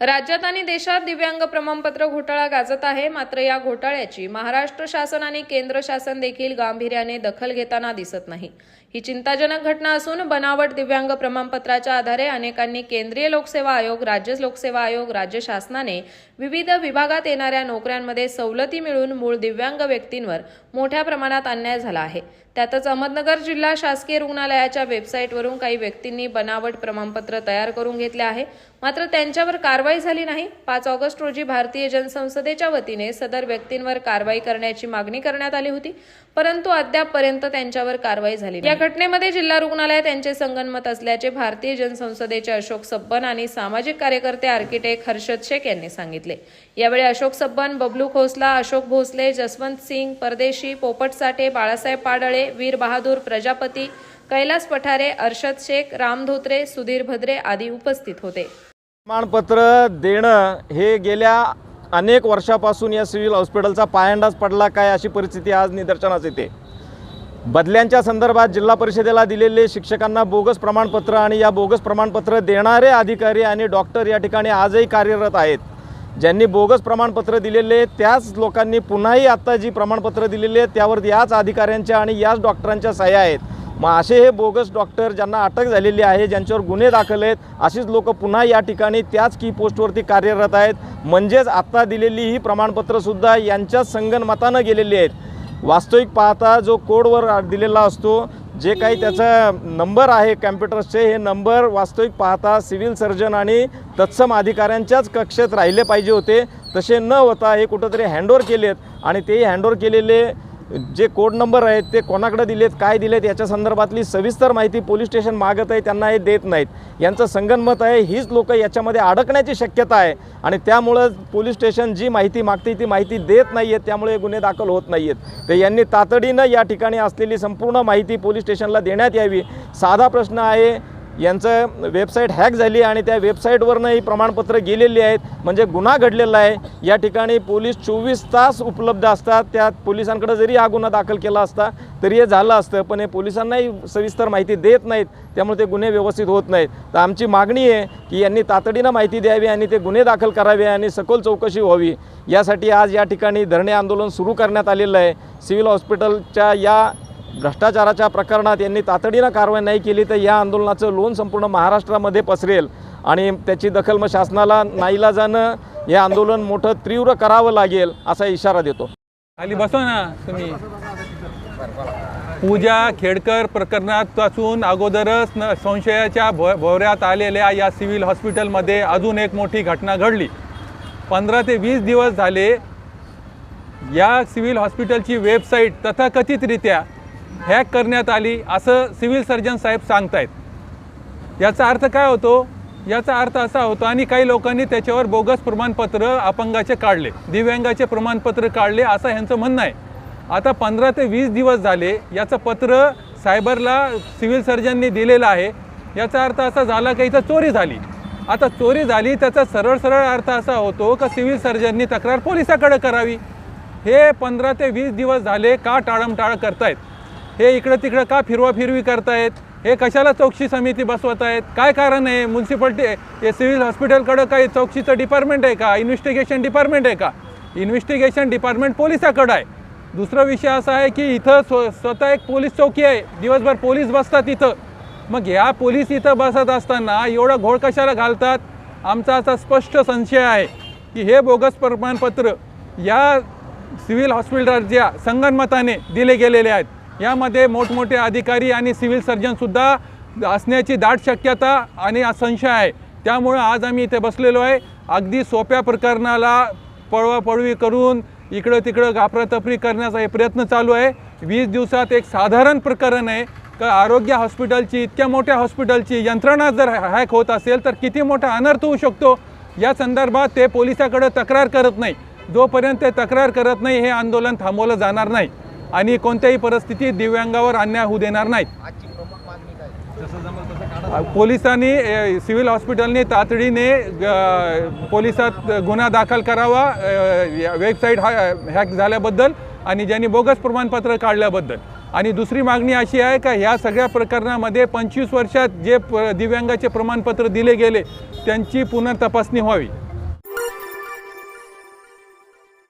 राज्यात आणि देशात दिव्यांग प्रमाणपत्र घोटाळा गाजत आहे. मात्र या घोटाळ्याची महाराष्ट्र शासन आणि केंद्र शासन देखील गांभीर्याने दखल घेताना दिसत नाही. ही चिंताजनक घटना असून बनावट दिव्यांग प्रमाणपत्राच्या आधारे अनेकांनी केंद्रीय लोकसेवा आयोग राज्य लोकसेवा आयोग राज्य शासनाने विविध विभागात येणाऱ्या नोकऱ्यांमध्ये सवलती मिळून मूळ दिव्यांग व्यक्तींवर मोठ्या प्रमाणात अन्याय झाला आहे. त्यातच अहमदनगर जिल्हा शासकीय रुग्णालयाच्या वेबसाईटवरून काही व्यक्तींनी बनावट प्रमाणपत्र तयार करून घेतले आहे. मात्र त्यांच्यावर कारवाई झाली नाही. पाच ऑगस्ट रोजी भारतीय जनसंसदेच्या वतीने सदर व्यक्तींवर कारवाई करण्याची मागणी करण्यात आली होती. परंतु अद्यापपर्यंत त्यांच्यावर कारवाई झाली नाही. या घटनेमध्ये जिल्हा रुग्णालयात त्यांचे संगनमत असल्याचे भारतीय जनसंसदेचे अशोक सब्बन आणि सामाजिक कार्यकर्ते आर्किटेक्ट हर्षद शेख यांनी सांगितले. यावेळी अशोक सब्बन बबलू खोसला अशोक भोसले जसवंत सिंग परदेशी पोपट साठे बाळासाहेब पाडळे वीर बहादूर प्रजापती कैलास पठारे अर्षद शेख राम धोत्रे सुधीर भद्रे आदी उपस्थित होते. प्रमाणपत्र देणं हे गेल्या अनेक वर्षापासून या सिव्हिल हॉस्पिटलचा पायंडाच पडला काय अशी परिस्थिती आज निदर्शनास येते. बदल्यांच्या संदर्भात जिल्हा परिषदेला दिलेले शिक्षकांना बोगस प्रमाणपत्र आणि या बोगस प्रमाणपत्र देणारे अधिकारी आणि डॉक्टर या ठिकाणी आजही कार्यरत आहेत. ज्यांनी बोगस प्रमाणपत्र दिलेले त्याच लोकांनी पुन्हाही आत्ता जी प्रमाणपत्र दिलेली आहेत त्यावर याच अधिकाऱ्यांच्या आणि याच डॉक्टरांच्या सह्या आहेत. मग असे हे बोगस डॉक्टर ज्यांना अटक झालेली आहे ज्यांच्यावर गुन्हे दाखल आहेत अशीच लोकं पुन्हा या ठिकाणी त्याच की पोस्टवरती कार्यरत आहेत. म्हणजेच आत्ता दिलेली ही प्रमाणपत्रसुद्धा यांच्याच संगनमतानं गेलेली आहेत. वास्तविक पाहता जो कोडवर दिलेला असतो जे काही त्याचा नंबर आहे कॅम्प्युटर्सचे हे नंबर वास्तविक पाहता सिव्हिल सर्जन आणि तत्सम अधिकाऱ्यांच्याच कक्षेत राहिले पाहिजे होते. तसे न होता हे कुठंतरी हँडओव्हर केलेत आणि तेही हँडओव्हर केलेले जे कोड नंबर आहेत ते कोणाकडे दिलेत काय दिलेत याच्या संदर्भातली सविस्तर माहिती पोलीस स्टेशन मागत आहे त्यांना हे देत नाहीत. यांचं संगनमत आहे हीच लोक याच्यामध्ये अडकण्याची शक्यता आहे. आणि त्यामुळं पोलीस स्टेशन जी माहिती मागते ती माहिती देत नाही आहेत त्यामुळे हे गुन्हे दाखल होत नाही आहेत तर यांनी तातडीनं या ठिकाणी असलेली संपूर्ण माहिती पोलीस स्टेशनला देण्यात यावी. साधा प्रश्न आहे यांचं वेबसाईट हॅक झाली आणि त्या वेबसाईटवरनं ही प्रमाणपत्र गेलेली आहेत. म्हणजे गुन्हा घडलेला आहे. या ठिकाणी पोलीस चोवीस तास उपलब्ध असतात. त्यात पोलिसांकडे जरी हा गुन्हा दाखल केला असता तरी हे झालं असतं. पण हे पोलिसांनाही सविस्तर माहिती देत नाहीत. त्यामुळे ते गुन्हे व्यवस्थित होत नाहीत. तर आमची मागणी आहे की यांनी तातडीनं माहिती द्यावी आणि ते गुन्हे दाखल करावे आणि सखोल चौकशी व्हावी. यासाठी आज या ठिकाणी धरणे आंदोलन सुरू करण्यात आलेलं आहे. सिव्हिल हॉस्पिटलच्या या भ्रष्टाचाराच्या प्रकरणात यांनी तातडीनं कारवाई नाही केली तर या आंदोलनाचं लोन संपूर्ण महाराष्ट्रामध्ये पसरेल. आणि त्याची दखल मग शासनाला नाईलाजानं हे आंदोलन मोठं तीव्र करावं लागेल असा इशारा देतो. खाली बसवा ना तुम्ही. पूजा खेडकर प्रकरणापासून अगोदरच न संशयाच्या भो भोवऱ्यात आलेल्या या सिव्हिल हॉस्पिटलमध्ये अजून एक मोठी घटना घडली. पंधरा ते वीस दिवस झाले या सिव्हिल हॉस्पिटलची वेबसाईट तथाकथितरित्या हॅक करण्यात आली असं सिव्हिल सर्जन साहेब सांगतायत. याचा अर्थ काय होतो? याचा अर्थ असा होतो आणि काही लोकांनी त्याच्यावर बोगस प्रमाणपत्र अपंगाचे काढले दिव्यांगाचे प्रमाणपत्र काढले असं ह्यांचं म्हणणं आहे. आता पंधरा ते वीस दिवस झाले याचं पत्र सायबरला सिव्हिल सर्जननी दिलेलं आहे. याचा अर्थ असा झाला की इथं चोरी झाली. आता चोरी झाली त्याचा सरळ सरळ अर्थ असा होतो का सिव्हिल सर्जननी तक्रार पोलिसाकडे करावी? हे पंधरा ते वीस दिवस झाले का टाळमटाळ करतायत? हे इकडं तिकडं का फिरवा फिरवी करतायत? हे कशाला चौकशी समिती बसवत आहेत काय कारण आहे? म्युन्सिपाल्टी हे सिव्हिल हॉस्पिटलकडं काही चौकशीचं डिपार्टमेंट आहे का? इन्व्हेस्टिगेशन डिपार्टमेंट आहे का? इन्व्हेस्टिगेशन डिपार्टमेंट पोलिसाकडं आहे. दुसरा विषय असा आहे की इथं स्व स्वतः एक पोलीस चौकी आहे. दिवसभर पोलीस बसतात इथं. मग ह्या पोलीस इथं बसत असताना एवढा घोळ कशाला घालतात? आमचा असा स्पष्ट संशय आहे की हे बोगस प्रमाणपत्र या सिव्हिल हॉस्पिटलच्या संगणमताने दिले गेलेले आहेत. यामध्ये मोठमोठे अधिकारी आणि सिव्हिल सर्जनसुद्धा असण्याची दाट शक्यता आणि संशय आहे. त्यामुळं आज आम्ही इथे बसलेलो आहे. अगदी सोप्या प्रकरणाला पळवापळवी करून इकडं तिकडं गाफरातफरी करण्याचा हे प्रयत्न चालू आहे. वीस दिवसात एक साधारण प्रकरण आहे. का आरोग्य हॉस्पिटलची इतक्या मोठ्या हॉस्पिटलची यंत्रणा जर हॅक होत असेल तर किती मोठा अनर्थ होऊ शकतो? या संदर्भात ते पोलिसाकडे तक्रार करत नाही. जोपर्यंत ते तक्रार करत नाही हे आंदोलन थांबवलं जाणार नाही. आणि कोणत्याही परिस्थितीत दिव्यांगावर अन्याय होऊ देणार नाहीत पोलिसांनी सिव्हिल हॉस्पिटलने तातडीने पोलिसात गुन्हा दाखल करावा वेबसाईट हा हॅक झाल्याबद्दल आणि ज्यांनी बोगस प्रमाणपत्र काढल्याबद्दल. आणि दुसरी मागणी अशी आहे का ह्या सगळ्या प्रकरणामध्ये पंचवीस वर्षात जे प दिव्यांगाचे प्रमाणपत्र दिले गेले त्यांची पुनर्तपासणी व्हावी.